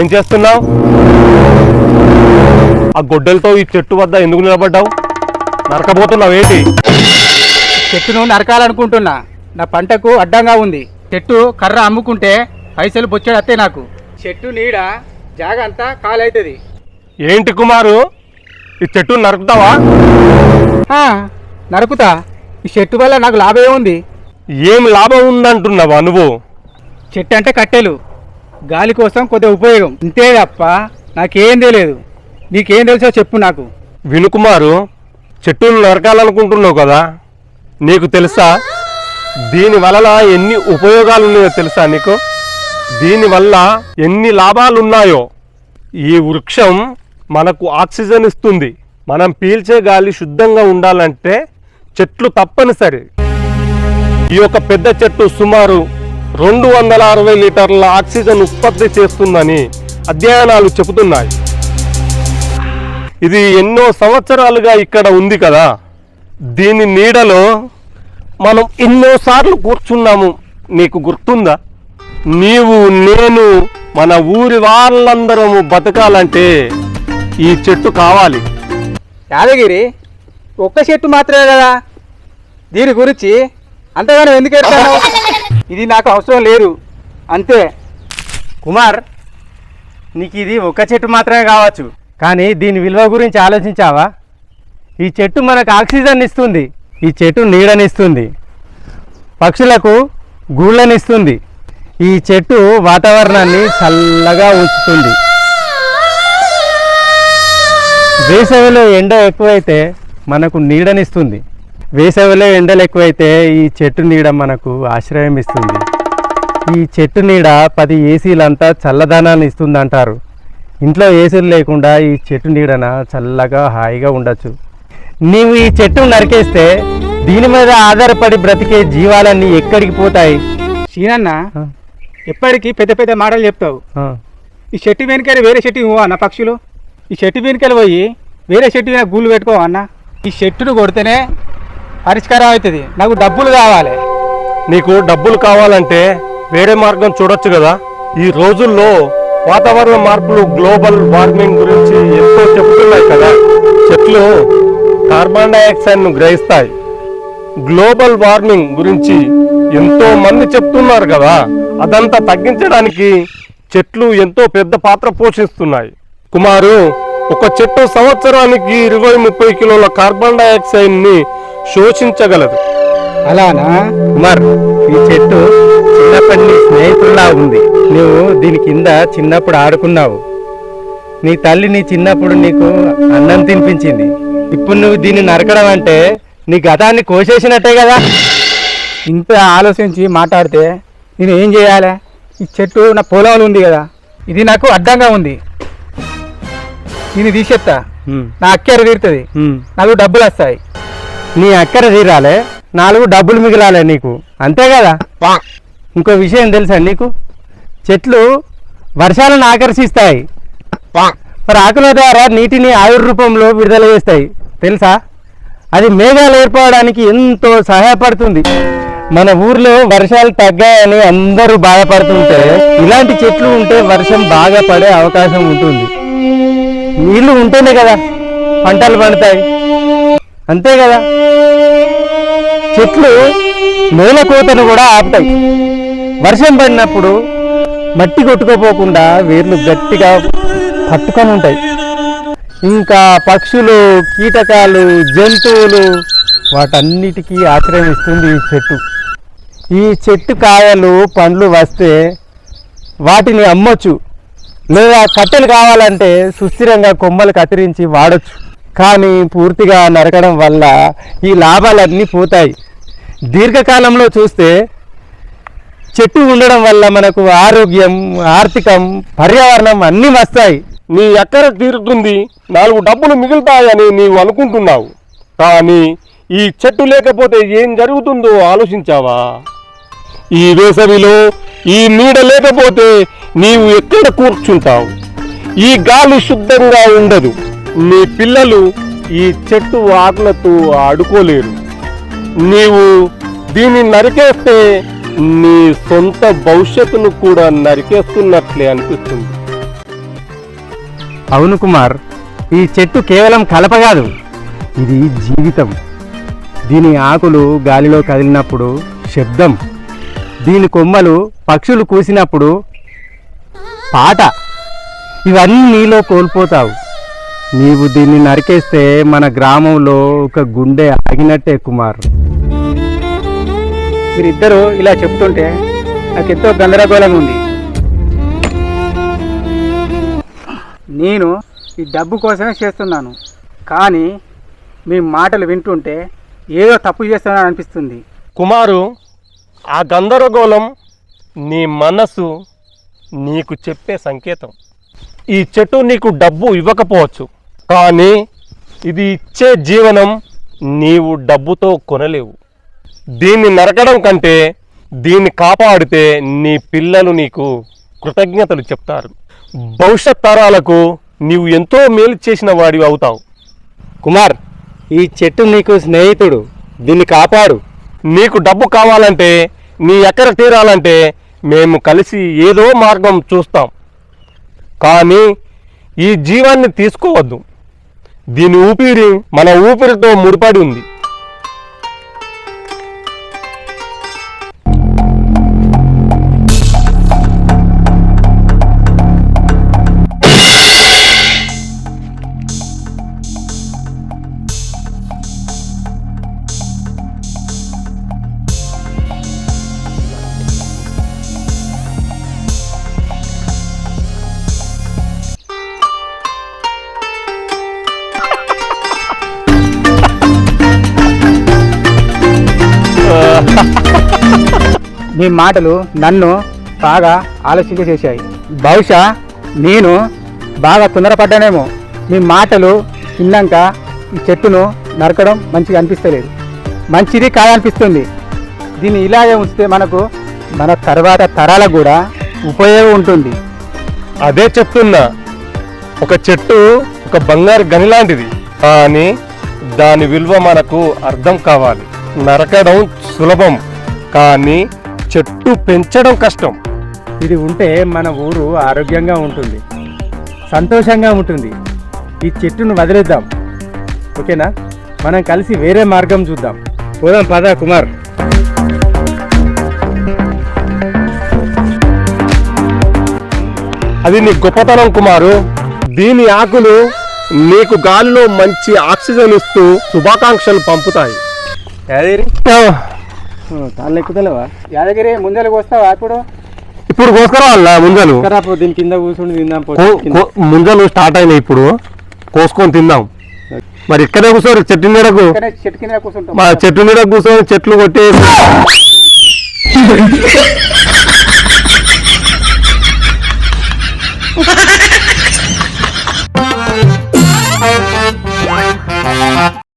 ఏం చేస్తున్నావు? ఆ గొడ్డలతో ఈ చెట్టు వద్ద ఎందుకు నిలబడ్డావు? నరకబోతున్నావు ఏంటి? చెట్టును నరకాలనుకుంటున్నా. నా పంటకు అడ్డంగా ఉంది. చెట్టు కర్ర అమ్ముకుంటే పైసలు బొచ్చాడు అత్తే నాకు. చెట్టు నీడ జాగ అంతా కాలవుతుంది ఏంటి కుమారు? ఈ చెట్టు నరుకుతావా? నరుకుతా. ఈ చెట్టు వల్ల నాకు లాభం ఏముంది? ఏం లాభం ఉందంటున్నావా నువ్వు? చెట్టు అంటే కట్టెలు. గాలి కోసం కొద్దిగా ఉపయోగం. ఇంతే తప్ప నాకేం తెలియదు నీకేం తెలుసో చెప్పు నాకు. వినుకుమారు చెట్టును నరకాలనుకుంటున్నావు కదా? నీకు తెలుసా? దీని వలన ఎన్ని ఉపయోగాలు ఉన్నాయో తెలుసా నీకు? దీనివల్ల ఎన్ని లాభాలు ఉన్నాయో? ఈ వృక్షం మనకు ఆక్సిజన్ ఇస్తుంది. మనం పీల్చే గాలి శుద్ధంగా ఉండాలంటే చెట్లు తప్పనిసరి. ఈ యొక్క పెద్ద చెట్టు సుమారు రెండు వందల అరవై లీటర్ల ఆక్సిజన్ ఉత్పత్తి చేస్తుందని అధ్యయనాలు చెబుతున్నాయి. ఇది ఎన్నో సంవత్సరాలుగా ఇక్కడ ఉంది కదా. దీని నీడలో మనం ఎన్నోసార్లు కూర్చున్నాము. నీకు గుర్తుందా? నీవు నేను మన ఊరి వాళ్ళందరము బతకాలంటే ఈ చెట్టు కావాలి. యాదగిరి ఒక్క చెట్టు మాత్రమే కదా? దీని గురించి అంతగానో ఎందుకు ఇది నాకు అవసరం లేదు. అంతే. కుమార్ నీకు ఇది ఒక చెట్టు మాత్రమే కావచ్చు. కానీ దీని విలువ గురించి ఆలోచించావా? ఈ చెట్టు మనకు ఆక్సిజన్ ఇస్తుంది. ఈ చెట్టు నీడనిస్తుంది. పక్షులకు గూళ్ళనిస్తుంది. ఈ చెట్టు వాతావరణాన్ని చల్లగా ఉంచుతుంది. వేసవిలో ఎండ ఎక్కువైతే మనకు నీడనిస్తుంది. వేసవిలో ఎండలు ఎక్కువైతే ఈ చెట్టు నీడ మనకు ఆశ్రయం ఇస్తుంది. ఈ చెట్టు నీడ పది ఏసీలంతా చల్లదనాన్ని ఇస్తుంది అంటారు ఇంట్లో ఏసీలు లేకుండా ఈ చెట్టు నీడన చల్లగా హాయిగా ఉండొచ్చు. నీవు ఈ చెట్టు నరికేస్తే దీని మీద ఆధారపడి బ్రతికే జీవాలన్నీ ఎక్కడికి పోతాయి? సీనన్న ఎప్పటికీ పెద్ద పెద్ద మాటలు చెప్తావు. ఈ చెట్టు వెనుకలు వేరే చెట్టు పోవా అన్న పక్షులు. ఈ చెట్టు వెనుకలు పోయి వేరే చెట్టు మీద గూళ్ళు పెట్టుకోవా అన్న? ఈ చెట్టును కొడితేనే పరిష్కారం అవుతుంది. నాకు డబ్బులు కావాలి. నీకు డబ్బులు కావాలంటే వేరే మార్గం చూడొచ్చు కదా. ఈ రోజుల్లో వాతావరణ మార్పులు గ్లోబల్ వార్మింగ్ గురించి ఎంతో చెప్తున్నాయి కదా. చెట్లు కార్బన్ డైఆక్సైడ్ను గ్రహిస్తాయి. గ్లోబల్ వార్మింగ్ గురించి ఎంతో మంది చెప్తున్నారు కదా. అదంతా తగ్గించడానికి చెట్లు ఎంతో పెద్ద పాత్ర పోషిస్తున్నాయి. కుమారు ఒక చెట్టు సంవత్సరానికి ఇరవై ముప్పై కిలోల కార్బన్ డైఆక్సైడ్ని శోషించగలదు. అలానా? కుమార్ ఈ చెట్టు చిన్నప్పటి నీ స్నేహితుల్లా ఉంది. నువ్వు దీని కింద చిన్నప్పుడు ఆడుకున్నావు. నీ తల్లి నీ చిన్నప్పుడు నీకు అన్నం తినిపించింది. ఇప్పుడు నువ్వు దీన్ని నరకడం అంటే నీ గతాన్ని కోసేసినట్టే కదా. ఇంత ఆలోచించి మాట్లాడితే నేను ఏం చేయాలి? ఈ చెట్టు నా పొలంలో ఉంది కదా. ఇది నాకు అడ్డంగా ఉంది. దీన్ని తీసేస్తా. నా అక్కేర తీరుతుంది. నాకు డబ్బులు వస్తాయి. నీ అక్కర తీరాలే నాలుగు డబ్బులు మిగిలాలే నీకు. అంతే కదా? ఇంకో విషయం తెలుసా నీకు? చెట్లు వర్షాలను ఆకర్షిస్తాయి. మరి ఆకుల ద్వారా నీటిని ఆవిరి రూపంలో విడుదల చేస్తాయి. తెలుసా? అది మేఘాలు ఏర్పడడానికి ఎంతో సహాయపడుతుంది. మన ఊర్లో వర్షాలు తగ్గాయని అందరూ బాధపడుతుంటే ఇలాంటి చెట్లు ఉంటే వర్షం బాగా పడే అవకాశం ఉంటుంది. నీళ్ళు ఉంటేనే కదా పంటలు పండుతాయి. అంతే కదా? చెట్లు నేల కోతను కూడా ఆపుతాయి. వర్షం పడినప్పుడు మట్టి కొట్టుకోపోకుండా వేర్లు గట్టిగా పట్టుకొని ఉంటాయి. ఇంకా పక్షులు కీటకాలు జంతువులు వాటన్నిటికీ ఆశ్రయం ఇస్తుంది ఈ చెట్టు. ఈ చెట్టు కాయలు పండ్లు వస్తే వాటిని అమ్మొచ్చు. లేదా కట్టెలు కావాలంటే సుస్థిరంగా కొమ్మలు కత్తిరించి వాడొచ్చు. కానీ పూర్తిగా నరకడం వల్ల ఈ లాభాలన్నీ పోతాయి. దీర్ఘకాలంలో చూస్తే చెట్టు ఉండడం వల్ల మనకు ఆరోగ్యం ఆర్థికం పర్యావరణం అన్నీ వస్తాయి. నీ ఎక్కడ తీరుతుంది నాలుగు డబ్బులు మిగులుతాయని నీవు అనుకుంటున్నావు. కానీ ఈ చెట్టు లేకపోతే ఏం జరుగుతుందో ఆలోచించావా? ఈ వేసవిలో ఈ నీడ లేకపోతే నీవు ఎక్కడ కూర్చుంటావు? ఈ గాలి శుద్ధంగా ఉండదు. నీ పిల్లలు ఈ చెట్టు ఆకులతో ఆడుకోలేరు. నీవు దీన్ని నరికేస్తే నీ సొంత భవిష్యత్తును కూడా నరికేస్తున్నట్లే అనిపిస్తుంది. అవును కుమార్ ఈ చెట్టు కేవలం కలప కాదు ఇది జీవితం. దీని ఆకులు గాలిలో కదిలినప్పుడు శబ్దం దీని కొమ్మలు పక్షులు కూసినప్పుడు పాట. ఇవన్నీ నీలో కోల్పోతావు. నీవు దీన్ని నరికేస్తే మన గ్రామంలో ఒక గుండె ఆగినట్టే కుమార్. మీరిద్దరూ ఇలా చెప్తుంటే నాకు ఎంతో గందరగోళంగా ఉంది. నేను ఈ డబ్బు కోసమే చేస్తున్నాను కానీ మీ మాటలు వింటుంటే ఏదో తప్పు చేస్తున్నాను అనిపిస్తుంది. కుమారు ఆ గందరగోళం నీ మనసు నీకు చెప్పే సంకేతం. ఈ చెట్టు నీకు డబ్బు ఇవ్వకపోవచ్చు. కానీ ఇది ఇచ్చే జీవనం నీవు డబ్బుతో కొనలేవు. దీన్ని నరకడం కంటే దీన్ని కాపాడితే నీ పిల్లలు నీకు కృతజ్ఞతలు చెప్తారు. భవిష్యత్ తరాలకు నీవు ఎంతో మేలు చేసిన వాడివి అవుతావు. కుమార్ ఈ చెట్టు నీకు స్నేహితుడు. దీన్ని కాపాడు. నీకు డబ్బు కావాలంటే నీ ఎక్కర తీరాలంటే మేము కలిసి ఏదో మార్గం చూస్తాం. కానీ ఈ జీవాన్ని తీసుకోవద్దు. దీని ఊపిరి మన ఊపిరితో ముడిపడి ఉంది. మీ మాటలు నన్ను బాగా ఆలోచించ చేశాయి. బహుశా నేను బాగా తొందరపడ్డానేమో. మీ మాటలు విన్నాక ఈ చెట్టును నరకడం మంచిగా అనిపిస్తలేదు. మంచిది కాదనిపిస్తుంది. దీన్ని ఇలాగే ఉంచితే మనకు మన తర్వాత తరాలకు కూడా ఉపయోగం ఉంటుంది. అదే చెప్తున్నా. ఒక చెట్టు ఒక బంగారు గని లాంటిది. కానీ దాని విలువ మనకు అర్థం కావాలి. నరకడం సులభం. కానీ చెట్టు పెంచడం కష్టం. ఇది ఉంటే మన ఊరు ఆరోగ్యంగా ఉంటుంది. సంతోషంగా ఉంటుంది. ఈ చెట్టును వదిలేద్దాం. ఓకేనా? మనం కలిసి వేరే మార్గం చూద్దాం. పోదాం పద కుమార్. అది నీ గొప్పతనం కుమారు. దీని ఆకులు నీకు గాలిలో మంచి ఆక్సిజన్ ఇస్తూ శుభాకాంక్షలు పంపుతాయి. తాళ్ళు ఎక్కుతలేవా యాదగిరి ముందలు కోస్తావా ఇప్పుడు ఇప్పుడు కోసుకురావాలా ముంజలు దీని కింద కూర్చొని తిందాం ముంజలు స్టార్ట్ అయినాయి ఇప్పుడు. కోసుకొని తిందాం. మరి ఇక్కడే కూర్చోరు చెట్టు నీడకు. చెట్టు మా చెట్టు నీడకు కూర్చొని చెట్లు కొట్టి